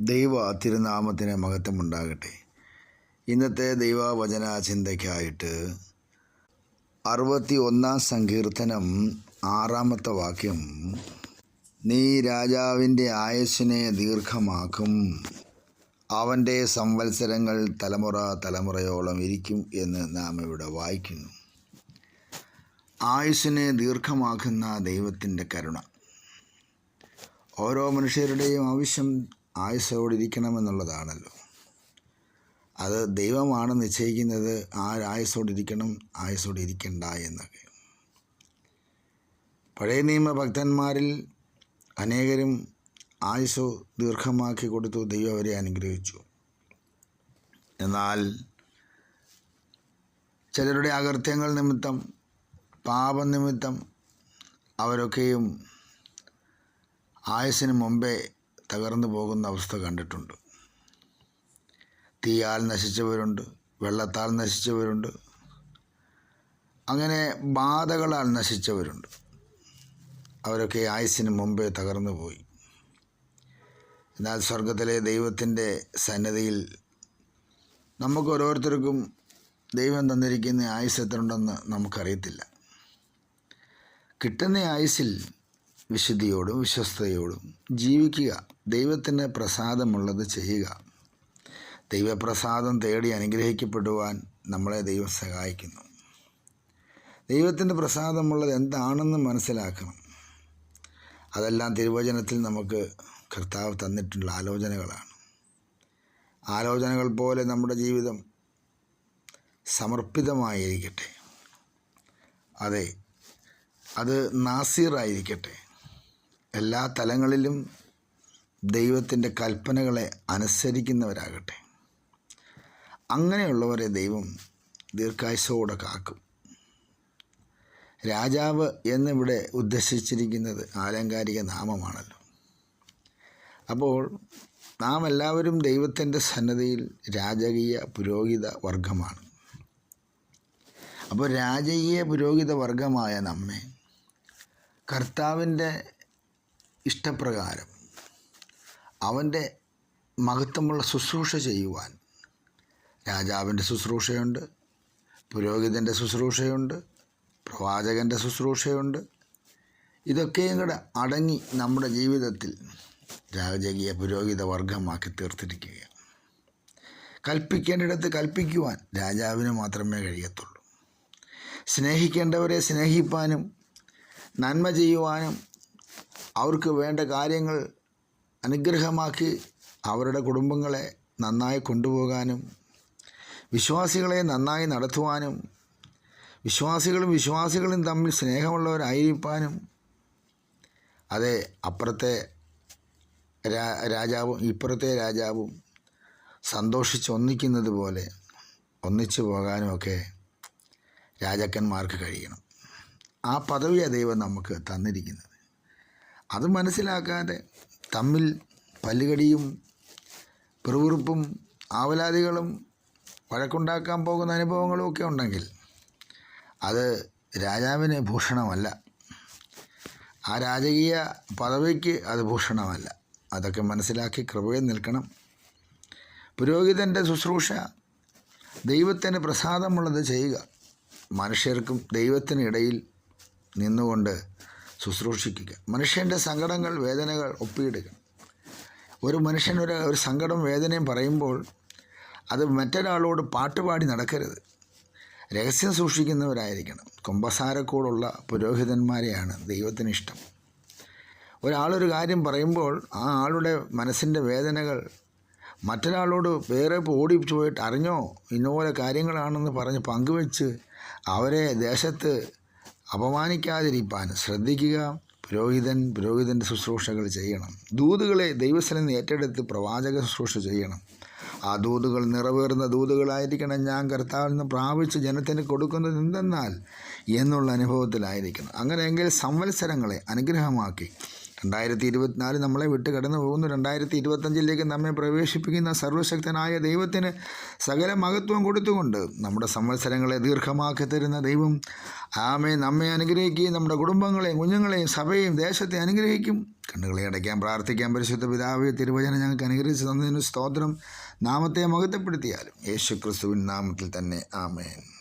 ദൈവ തിരുനാമത്തിന് മഹത്വമുണ്ടാകട്ടെ. ഇന്നത്തെ ദൈവവചന ചിന്തയ്ക്കായിട്ട് അറുപത്തി ഒന്നാം സങ്കീർത്തനം ആറാമത്തെ വാക്യം. നീ രാജാവിന്റെ ആയുസ്സിനെ ദീർഘമാക്കും. അവന്റെ സംവത്സരങ്ങൾ തലമുറ തലമുറയോളം ഇരിക്കും എന്ന് നാം ഇവിടെ വായിക്കുന്നു. ആയുസ്സിനെ ദീർഘമാക്കുന്ന ദൈവത്തിന്റെ കരുണ. ഓരോ മനുഷ്യരുടെയും ആവശ്യം ആയുസ്സോടിരിക്കണമെന്നുള്ളതാണല്ലോ. അത് ദൈവമാണ് നിശ്ചയിക്കുന്നത് ആ ആയുസ്സോടിരിക്കണം ആയുസ്സോടിരിക്കണ്ട എന്നൊക്കെ. പഴയ നിയമ ഭക്തന്മാരിൽ അനേകരും ആയുസ് ദീർഘമാക്കി കൊടുത്തു ദൈവം അവരെ അനുഗ്രഹിച്ചു. എന്നാൽ ചിലരുടെ അകൃത്യങ്ങൾ നിമിത്തം പാപനിമിത്തം അവരൊക്കെയും ആയുസ്സിന് മുമ്പേ തകർന്നു പോകുന്ന അവസ്ഥ കണ്ടിട്ടുണ്ട്. തീയാൽ നശിച്ചവരുണ്ട് വെള്ളത്താൽ നശിച്ചവരുണ്ട്. അങ്ങനെ ബാധകളാൽ നശിച്ചവരുണ്ട്. അവരൊക്കെ ആയുസിന് മുമ്പേ തകർന്നു പോയി. എന്നാൽ സ്വർഗത്തിലെ ദൈവത്തിന്റെ സന്നദ്ധയിൽ നമുക്ക് ഓരോരുത്തർക്കും ദൈവം തന്നിരിക്കുന്ന ആയുസ് എത്രയുണ്ടെന്ന് നമുക്കറിയത്തില്ല. കിട്ടുന്ന ആയുസിൽ വിശുദ്ധിയോടും വിശ്വസ്തയോടും ജീവിക്കുക. ദൈവത്തിന് പ്രസാദമുള്ളത് ചെയ്യുക. ദൈവപ്രസാദം തേടി അനുഗ്രഹിക്കപ്പെടുവാൻ നമ്മളെ ദൈവം സഹായിക്കുന്നു. ദൈവത്തിന്റെ പ്രസാദമുള്ളത് എന്താണെന്ന് മനസ്സിലാക്കണം. അതെല്ലാം തിരുവചനത്തിൽ നമുക്ക് കർത്താവ് തന്നിട്ടുള്ള ആലോചനകളാണ്. ആലോചനകൾ പോലെ നമ്മുടെ ജീവിതം സമർപ്പിതമായിരിക്കട്ടെ. അതെ അത് നാസീറായിരിക്കട്ടെ എല്ലാ തലങ്ങളിലും ദൈവത്തിന്റെ കൽപ്പനകളെ അനുസരിക്കുന്നവരാകട്ടെ. അങ്ങനെയുള്ളവരെ ദൈവം ദീർഘായുസോടെ കാക്കും. രാജാവ് എന്നിവിടെ ഉദ്ദേശിച്ചിരിക്കുന്നത് ആലങ്കാരിക നാമമാണല്ലോ. അപ്പോൾ നാം എല്ലാവരും ദൈവത്തിന്റെ സന്നദ്ധയിൽ രാജകീയ പുരോഹിത വർഗമാണ്. അപ്പോൾ രാജകീയ പുരോഹിത വർഗമായ നമ്മെ കർത്താവിന്റെ ഇഷ്ടപ്രകാരം അവന്റെ മഹത്വമുള്ള ശുശ്രൂഷ ചെയ്യുവാൻ. രാജാവിന്റെ ശുശ്രൂഷയുണ്ട് പുരോഹിതന്റെ ശുശ്രൂഷയുണ്ട് പ്രവാചകന്റെ ശുശ്രൂഷയുണ്ട്. ഇതൊക്കെയും കൂടെ അടങ്ങി നമ്മുടെ ജീവിതത്തിൽ രാജകീയ പുരോഹിത വർഗമാക്കി തീർത്തിരിക്കുകയാണ്. കൽപ്പിക്കേണ്ടിടത്ത് കൽപ്പിക്കുവാൻ രാജാവിന് മാത്രമേ കഴിയത്തുള്ളൂ. സ്നേഹിക്കേണ്ടവരെ സ്നേഹിപ്പാനും നന്മ ചെയ്യുവാനും അവർക്ക് വേണ്ട കാര്യങ്ങൾ അനുഗ്രഹമാക്കി അവരുടെ കുടുംബങ്ങളെ നന്നായി കൊണ്ടുപോകാനും വിശ്വാസികളെ നന്നായി നടത്തുവാനും വിശ്വാസികളും വിശ്വാസികളും തമ്മിൽ സ്നേഹമുള്ളവരായിരിക്കാനും. അതെ അപ്പുറത്തെ രാജാവും ഇപ്പുറത്തെ രാജാവും സന്തോഷിച്ച് ഒന്നിക്കുന്നത് പോലെ ഒന്നിച്ചു പോകാനുമൊക്കെ രാജാക്കന്മാർക്ക് കഴിയണം. ആ പദവിയാണ് ദൈവം നമുക്ക് തന്നിരിക്കുന്നത്. അത് മനസ്സിലാക്കാതെ തമ്മിൽ പല്ലുകടിയും പിറുപിറുപ്പും ആവലാതികളും വഴക്കുണ്ടാക്കാൻ പോകുന്ന അനുഭവങ്ങളും ഒക്കെ ഉണ്ടെങ്കിൽ അത് രാജാവിന് ഭൂഷണമല്ല. ആ രാജകീയ പദവിക്ക് അത് ഭൂഷണമല്ല. അതൊക്കെ മനസ്സിലാക്കി കൃപയിൽ നിൽക്കണം. പുരോഹിതന്റെ ശുശ്രൂഷ ദൈവത്തിന് പ്രസാദമുള്ളത് ചെയ്യുക. മനുഷ്യർക്കും ദൈവത്തിനിടയിൽ നിന്നുകൊണ്ട് ശുശ്രൂഷിക്കുക. മനുഷ്യന്റെ സങ്കടങ്ങൾ വേദനകൾ ഒപ്പിയിടുക. ഒരു മനുഷ്യൻ ഒരു ഒരു സങ്കടം വേദനയും പറയുമ്പോൾ അത് മറ്റൊരാളോട് പാട്ടുപാടി നടക്കരുത്. രഹസ്യം സൂക്ഷിക്കുന്നവരായിരിക്കണം. കുംഭസാരക്കൂടുള്ള പുരോഹിതന്മാരെയാണ് ദൈവത്തിന് ഇഷ്ടം. ഒരാളൊരു കാര്യം പറയുമ്പോൾ ആ ആളുടെ മനസ്സിന്റെ വേദനകൾ മറ്റൊരാളോട് വേറെ ഓടി പോയിട്ട് അറിഞ്ഞോ? ഇന്നപോലെ കാര്യങ്ങളാണെന്ന് പറഞ്ഞ് പങ്കുവെച്ച് അവരെ ദേശത്ത് അപമാനിക്കാതിരിക്കാൻ ശ്രദ്ധിക്കുക. പുരോഹിതൻ പുരോഹിതന്റെ ശുശ്രൂഷകൾ ചെയ്യണം. ദൂതുകളെ ദൈവസ്ഥലം ഏറ്റെടുത്ത് പ്രവാചക ശുശ്രൂഷ ചെയ്യണം. ആ ദൂതുകൾ നിറവേറുന്ന ദൂതുകളായിരിക്കണം ഞാൻ കർത്താവിൽ നിന്ന് പ്രാപിച്ച് ജനത്തിന് കൊടുക്കുന്നത് എന്തെന്നാൽ എന്നുള്ള അനുഭവത്തിലായിരിക്കണം. അങ്ങനെയെങ്കിൽ സംവത്സരങ്ങളെ അനുഗ്രഹമാക്കി രണ്ടായിരത്തി ഇരുപത്തിനാല് നമ്മളെ വിട്ട് കടന്നു പോകുന്നു. രണ്ടായിരത്തി ഇരുപത്തഞ്ചിലേക്ക് നമ്മെ പ്രവേശിപ്പിക്കുന്ന സർവശക്തനായ ദൈവത്തിന് സകല മഹത്വം കൊടുത്തുകൊണ്ട് നമ്മുടെ സംവത്സരങ്ങളെ ദീർഘമാക്കി തരുന്ന ദൈവം ആമേ നമ്മെ അനുഗ്രഹിക്കുകയും നമ്മുടെ കുടുംബങ്ങളെയും കുഞ്ഞുങ്ങളെയും സഭയെയും ദേശത്തെ അനുഗ്രഹിക്കും. കണ്ണുകളെ അടയ്ക്കാൻ പ്രാർത്ഥിക്കാൻ പരിശുദ്ധ പിതാവെ തിരുവചനം ഞങ്ങൾക്ക് അനുഗ്രഹിച്ച് തന്നതിന് സ്തോത്രം. നാമത്തെ മഹത്വപ്പെടുത്തിയാലും യേശു ക്രിസ്തുവിൻ നാമത്തിൽ തന്നെ ആമേൻ.